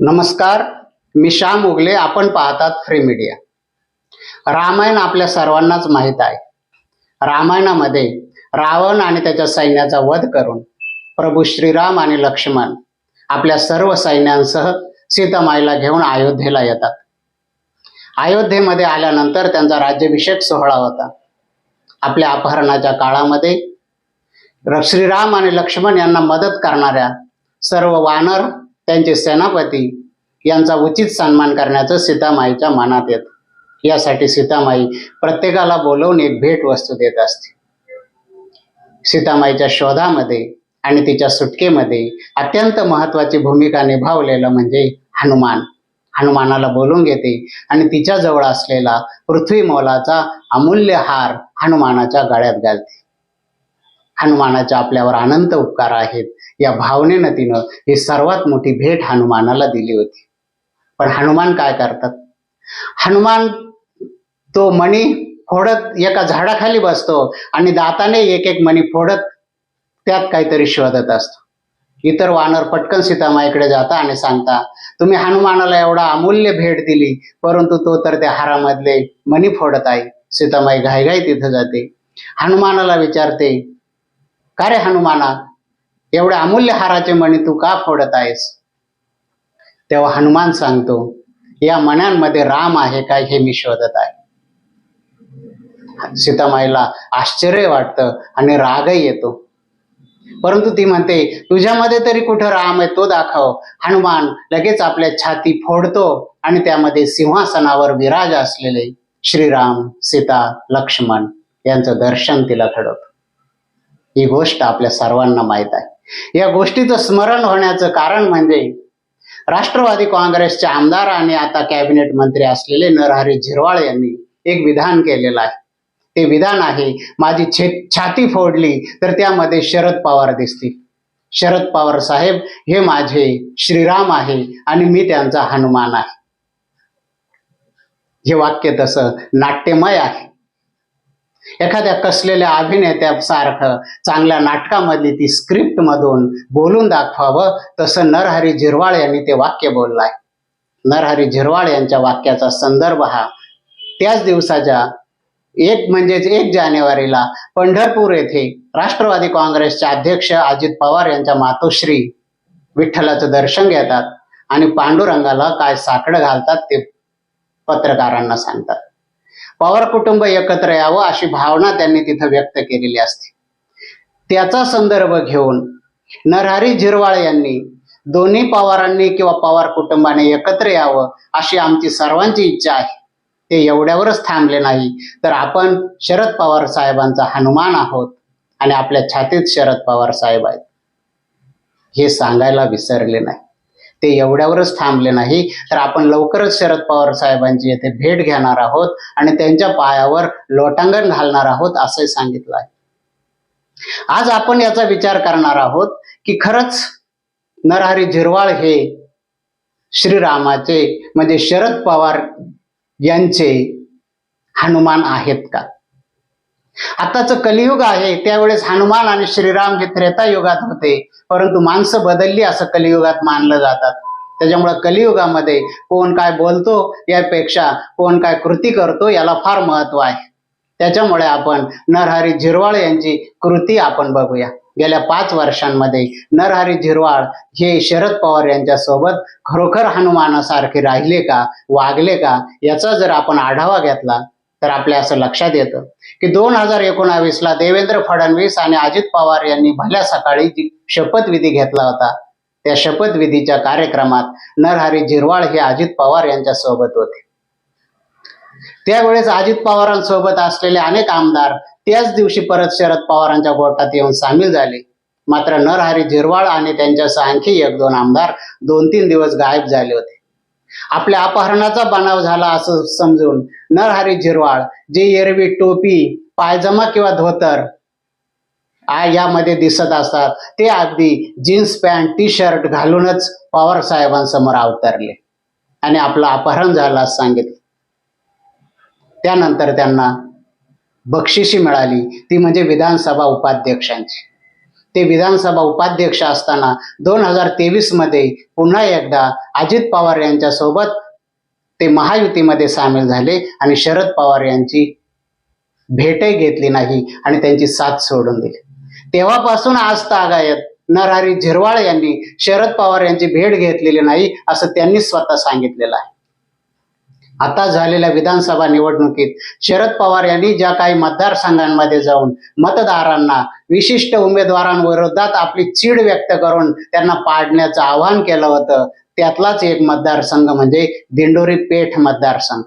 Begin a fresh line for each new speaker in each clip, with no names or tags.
नमस्कार मी श्याम उगले आपण पाहतात फ्री मीडिया रामायण आपल्या सर्वांनाच माहीत आहे. रामायणामध्ये रावण आणि त्याच्या सैन्याचा वध करून प्रभू श्रीराम आणि लक्ष्मण आपल्या सर्व सैन्यांसह सीतामाईला घेऊन अयोध्येला येतात. अयोध्येमध्ये आल्यानंतर त्यांचा राज्याभिषेक सोहळा होता. आपल्या अपहरणाच्या काळामध्ये श्रीराम आणि लक्ष्मण यांना मदत करणाऱ्या सर्व वानर त्यांचे सेनापती यांचा उचित सन्मान करण्याचं सीतामाईच्या मनात येतं. यासाठी सीतामाई प्रत्येकाला बोलवून एक भेट वस्तू देत असते. सीतामाईच्या शोधामध्ये आणि तिच्या सुटकेमध्ये अत्यंत महत्वाची भूमिका निभावलेलं म्हणजे हनुमान. हनुमानाला बोलून घेते आणि तिच्या जवळ असलेला पृथ्वी मोलाचा अमूल्य हार हनुमानाच्या गळ्यात घालते. हनुमानाच्या आपल्यावर अनंत उपकार आहेत. या भावनेनं तिनं ही सर्वात मोठी भेट हनुमानाला दिली होती. पण हनुमान काय करतात? हनुमान तो मणी फोडत एका झाडाखाली बसतो आणि दाताने एक एक मणी फोडत त्यात काहीतरी शोधत असतो. इतर वानर पटकन सीतामाईकडे जाता आणि सांगता तुम्ही हनुमानाला एवढा अमूल्य भेट दिली परंतु तो तर त्या हारामधले मणी फोडत आहे. सीतामाई घाईघाई तिथं जाते. हनुमानाला विचारते का रे हनुमाना एवढ्या अमूल्य हाराचे मणी तू का फोडत आहेस? तेव्हा हनुमान सांगतो या मण्यांमध्ये राम आहे काय हे मी शोधत आहे. सीतामाईला आश्चर्य वाटतं आणि रागही येतो. परंतु ती म्हणते तुझ्यामध्ये तरी कुठं राम आहे तो दाखव. हनुमान लगेच आपल्या छाती फोडतो आणि त्यामध्ये सिंहासनावर विराज असलेले श्रीराम सीता लक्ष्मण यांचं दर्शन तिला घडवतं. ही गोष्ट आपल्या सर्वांना माहीत आहे. या गोष्टीचं स्मरण होण्याचं कारण म्हणजे राष्ट्रवादी काँग्रेसचे आमदार आणि आता कॅबिनेट मंत्री असलेले नरहरी झिरवाळ यांनी एक विधान केलेलं आहे. ते विधान आहे माझी छे छाती फोडली तर त्यामध्ये शरद पवार दिसतील. शरद पवार साहेब हे माझे श्रीराम आहे आणि मी त्यांचा हनुमान आहे. हे वाक्य तसं नाट्यमय आहे. एखाद्या कसलेल्या अभिनेत्यासारखं चांगल्या नाटकामधली ती स्क्रिप्ट मधून बोलून दाखवावं तसं नरहरी झिरवाळ यांनी ते वाक्य बोललंय. नरहरी झिरवाळ यांच्या वाक्याचा संदर्भ हा त्याच दिवसाच्या एक म्हणजेच एक जानेवारीला पंढरपूर येथे राष्ट्रवादी काँग्रेसचे अध्यक्ष अजित पवार यांच्या मातोश्री विठ्ठलाचं दर्शन घेतात आणि पांडुरंगाला काय साकडं घालतात ते पत्रकारांना सांगतात. पवार कुटुंब एकत्र यावं अशी भावना त्यांनी तिथं व्यक्त केलेली असते. त्याचा संदर्भ घेऊन नरहरी झिरवाळ यांनी दोन्ही पवारांनी किंवा पवार कुटुंबाने एकत्र यावं अशी आमची सर्वांची इच्छा आहे. ते एवढ्यावरच थांबले नाही. तर आपण शरद पवार साहेबांचा हनुमान आहोत आणि आपल्या छातीत शरद पवार साहेब आहेत. हे सांगायला विसरले नाही. ते एवढ्यावरच थांबले नाही. तर आपण लवकरच शरद पवार साहेबांची येथे भेट घेणार आहोत आणि त्यांच्या पायावर लोटांगण घालणार आहोत असं सांगितलं आहे. आज आपण याचा विचार करणार आहोत की खरंच नरहरी झिरवाळ हे श्रीरामाचे म्हणजे शरद पवार यांचे हनुमान आहेत का? आताचं कलियुग आहे त्यावेळेस हनुमान आणि श्रीराम हे त्रेता युगात होते. परंतु माणसं बदलली असं कलियुगात मानलं जातात. त्याच्यामुळं कलियुगामध्ये कोण काय बोलतो यापेक्षा कोण काय कृती करतो याला फार महत्त्व आहे. त्याच्यामुळे आपण नरहरी झिरवाळ यांची कृती आपण बघूया. गेल्या पाच वर्षांमध्ये नरहरी झिरवाळ हे शरद पवार यांच्या सोबत खरोखर हनुमानासारखे राहिले का वागले का याचा जर आपण आढावा घेतला तर आपल्या असं लक्षात येतं की दोन हजार एकोणावीसला देवेंद्र फडणवीस आणि अजित पवार यांनी भल्या सकाळी जी शपथविधी घेतला होता त्या शपथविधीच्या कार्यक्रमात नरहरी झिरवाळ हे अजित पवार यांच्या सोबत होते. त्यावेळेस अजित पवारांसोबत असलेले अनेक आमदार त्याच दिवशी परत शरद पवारांच्या गोटात येऊन सामील झाले. मात्र नरहरी झिरवाळ आणि त्यांच्यासह आणखी एक दोन आमदार दोन तीन दिवस गायब झाले होते. आपल्या अपहरणाचा बनाव झाला असं समजून नरहरी झिरवाळ जे एरवी टोपी पायजमा किंवा धोतर आ यामध्ये दिसत असतात ते अगदी जीन्स पॅन्ट टी शर्ट घालूनच पवार साहेबांसमोर अवतरले. आणि आपलं अपहरण झालं असं सांगितलं. त्यानंतर त्यांना बक्षिशी मिळाली ती म्हणजे विधानसभा उपाध्यक्षांची. ते विधानसभा उपाध्यक्ष असताना दोन हजार तेवीसमध्ये पुन्हा एकदा अजित पवार यांच्या सोबत ते महायुतीमध्ये सामील झाले आणि शरद पवार यांची भेटही घेतली नाही आणि त्यांची साथ सोडून दिली. तेव्हापासून आज तागायत नरहरी झिरवाळ यांनी शरद पवार यांची भेट घेतलेली नाही असं त्यांनी स्वतः सांगितलेलं आहे. आता झालेल्या विधानसभा निवडणुकीत शरद पवार यांनी ज्या काही मतदारसंघांमध्ये जाऊन मतदारांना विशिष्ट उमेदवारांविरोधात आपली चीड व्यक्त करून त्यांना पाडण्याचं आवाहन केलं होतं त्यातलाच एक मतदारसंघ म्हणजे दिंडोरी पेठ मतदारसंघ.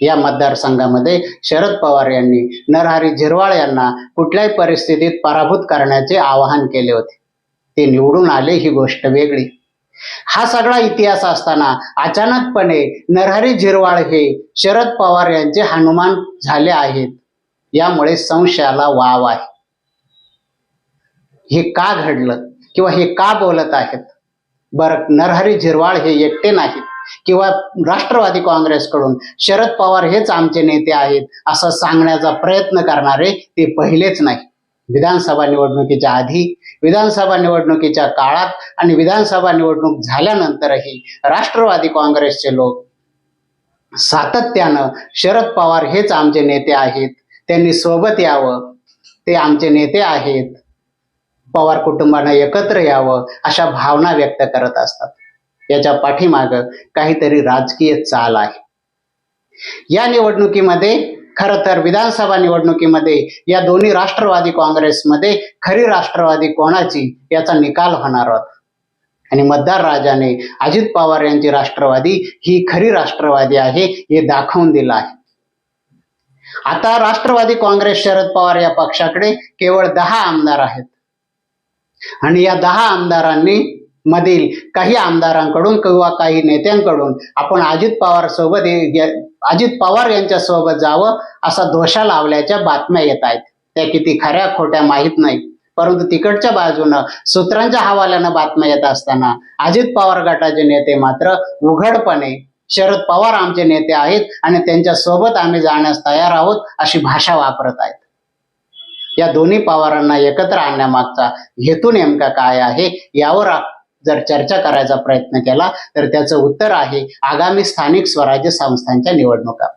या मतदारसंघामध्ये शरद पवार यांनी नरहरी झिरवाळ यांना कुठल्याही परिस्थितीत पराभूत करण्याचे आवाहन केले होते. ते निवडून आले ही गोष्ट वेगळी. हा सगळा इतिहास असताना अचानकपणे नरहरी झिरवाळ हे शरद पवार यांचे हनुमान झाले आहेत. यामुळे संशयाला वाव आहे. हे का घडलं किंवा हे का बोलत आहेत? बरं नरहरी झिरवाळ हे एकटे नाहीत किंवा राष्ट्रवादी काँग्रेसकडून शरद पवार हेच आमचे नेते आहेत असं सांगण्याचा प्रयत्न करणारे ते पहिलेच नाही. विधानसभा निवडणुकीच्या आधी विधानसभा निवडणुकीच्या काळात आणि विधानसभा निवडणूक झाल्यानंतरही राष्ट्रवादी काँग्रेसचे लोक सातत्यानं शरद पवार हेच आमचे नेते आहेत. त्यांनी सोबत यावं. ते आमचे नेते आहेत. पवार कुटुंबानं एकत्र यावं अशा भावना व्यक्त करत असतात. याच्या पाठीमाग काहीतरी राजकीय चाल आहे. या निवडणुकीमध्ये खरं तर विधानसभा निवडणुकीमध्ये या दोन्ही राष्ट्रवादी काँग्रेसमध्ये खरी राष्ट्रवादी कोणाची याचा निकाल होणार होता. आणि मतदार राजाने अजित पवार यांची राष्ट्रवादी ही खरी राष्ट्रवादी आहे हे दाखवून दिलं आहे. आता राष्ट्रवादी काँग्रेस शरद पवार या पक्षाकडे केवळ दहा आमदार आहेत. आणि या दहा आमदारांनी मधील काही आमदारांकडून किंवा काही नेत्यांकडून आपण अजित पवार सोबत अजित पवार यांच्या सोबत जावं असा दोषा लावल्याच्या बातम्या येत आहेत. त्या किती खऱ्या खोट्या माहीत नाही परंतु तिकडच्या बाजूनं सूत्रांच्या हवाल्यानं बातम्या येत असताना अजित पवार गटाचे नेते मात्र उघडपणे शरद पवार आमचे नेते आहेत आणि त्यांच्यासोबत आम्ही जाण्यास तयार आहोत अशी भाषा वापरत आहेत. या दोन्ही पवारांना एकत्र आणण्यामागचा हेतू नेमका काय आहे यावर जर चर्चा करायचा प्रयत्न केला तर त्याचं उत्तर आहे आगामी स्थानिक स्वराज्य संस्थांच्या निवडणुका.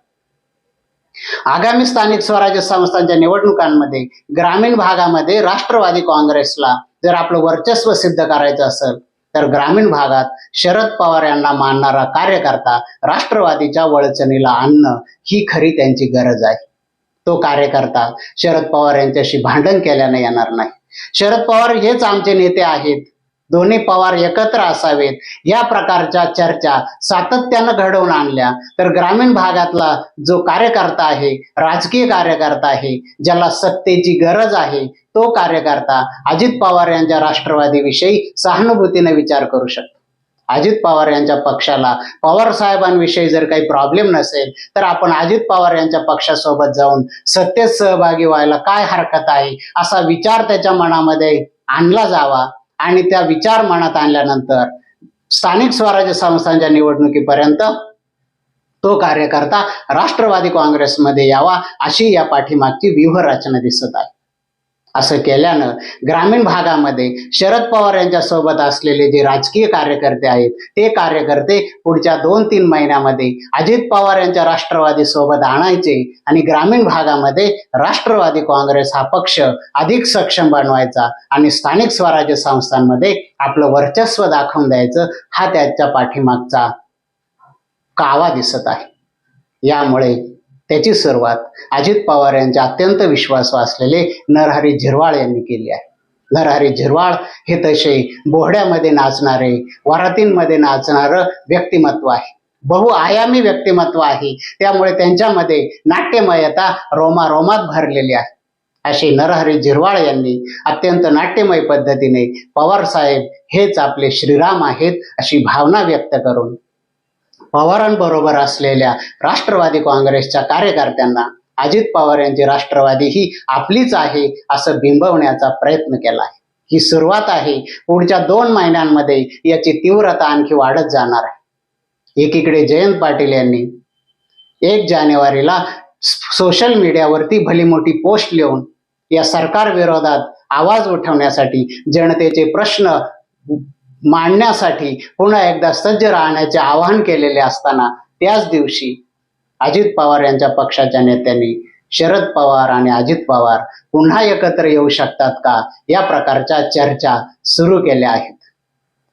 आगामी स्थानिक स्वराज्य संस्थांच्या निवडणुकांमध्ये ग्रामीण भागामध्ये राष्ट्रवादी काँग्रेसला जर आपलं वर्चस्व सिद्ध करायचं असेल तर ग्रामीण भागात शरद पवार यांना मानणारा कार्यकर्ता राष्ट्रवादीच्या वळचणीला आणणं ही खरी त्यांची गरज आहे. तो कार्यकर्ता शरद पवार यांच्याशी भांडण केल्याने येणार नाही. शरद पवार हेच आमचे नेते आहेत. दोन्ही पवार एकत्र असावेत. या प्रकारच्या चर्चा सातत्यानं घडवून आणल्या. तर ग्रामीण भागातला जो कार्यकर्ता आहे राजकीय कार्यकर्ता आहे ज्याला सत्तेची गरज आहे तो कार्यकर्ता अजित पवार यांच्या राष्ट्रवादीविषयी सहानुभूतीने विचार करू शकतो. अजित पवार यांच्या पक्षाला पवार साहेबांविषयी जर काही प्रॉब्लेम नसेल तर आपण अजित पवार यांच्या पक्षासोबत जाऊन सत्तेत सहभागी व्हायला काय हरकत आहे असा विचार त्याच्या मनामध्ये आणला जावा. आणि त्या विचार मनात आणल्यानंतर स्थानिक स्वराज्य संस्थांच्या निवडणुकीपर्यंत तो कार्यकर्ता राष्ट्रवादी काँग्रेसमध्ये यावा अशी या पाठीमागची व्यूहरचना दिसत आहे. असं केल्यानं ग्रामीण भागामध्ये शरद पवार यांच्या सोबत असलेले जे राजकीय कार्यकर्ते आहेत ते कार्यकर्ते पुढच्या दोन तीन महिन्यामध्ये अजित पवार यांच्या राष्ट्रवादी सोबत आणायचे आणि ग्रामीण भागामध्ये राष्ट्रवादी काँग्रेस हा पक्ष अधिक सक्षम बनवायचा आणि स्थानिक स्वराज्य संस्थांमध्ये आपलं वर्चस्व दाखवून द्यायचं हा त्याच्या पाठीमागचा कावा दिसत आहे. यामुळे त्याची सुरुवात अजित पवार यांचे अत्यंत विश्वासू असलेले नरहरी झिरवाळ यांनी केली आहे. नरहरी झिरवाळ हे तसे बोहड्यामध्ये नाचणारे वरातींमध्ये नाचणारं व्यक्तिमत्व आहे. बहुआयामी व्यक्तिमत्व आहे. त्यामुळे त्यांच्यामध्ये नाट्यमयता रोमारोमात भरलेली आहे. अशी नरहरी झिरवाळ यांनी अत्यंत नाट्यमय पद्धतीने पवार साहेब हेच आपले श्रीराम आहेत अशी भावना व्यक्त करून पवारांबरोबर असलेल्या राष्ट्रवादी काँग्रेसच्या कार्यकर्त्यांना अजित पवार यांची राष्ट्रवादी ही आपलीच आहे असं बिंबवण्याचा प्रयत्न केला आहे. ही सुरुवात आहे. पुढच्या दोन महिन्यांमध्ये याची तीव्रता आणखी वाढत जाणार आहे. एकीकडे जयंत पाटील यांनी एक जानेवारीला सोशल मीडियावरती भली मोठी पोस्ट लिहून या सरकार विरोधात आवाज उठवण्यासाठी जनतेचे प्रश्न मांडण्यासाठी पुन्हा एकदा सज्ज राहण्याचे आवाहन केलेले असताना त्याच दिवशी अजित पवार यांच्या पक्षाच्या नेत्यांनी शरद पवार आणि अजित पवार पुन्हा एकत्र येऊ शकतात का? या प्रकारच्या चर्चा सुरू केल्या आहेत.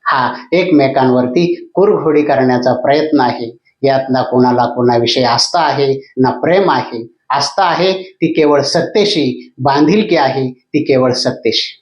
हा एकमेकांवरती कुरघोडी करण्याचा प्रयत्न आहे. यात ना कोणाला कोणाविषयी आस्था आहे ना प्रेम आहे. आस्था आहे ती केवळ सत्तेशी बांधिलकी आहे ती केवळ सत्तेशी.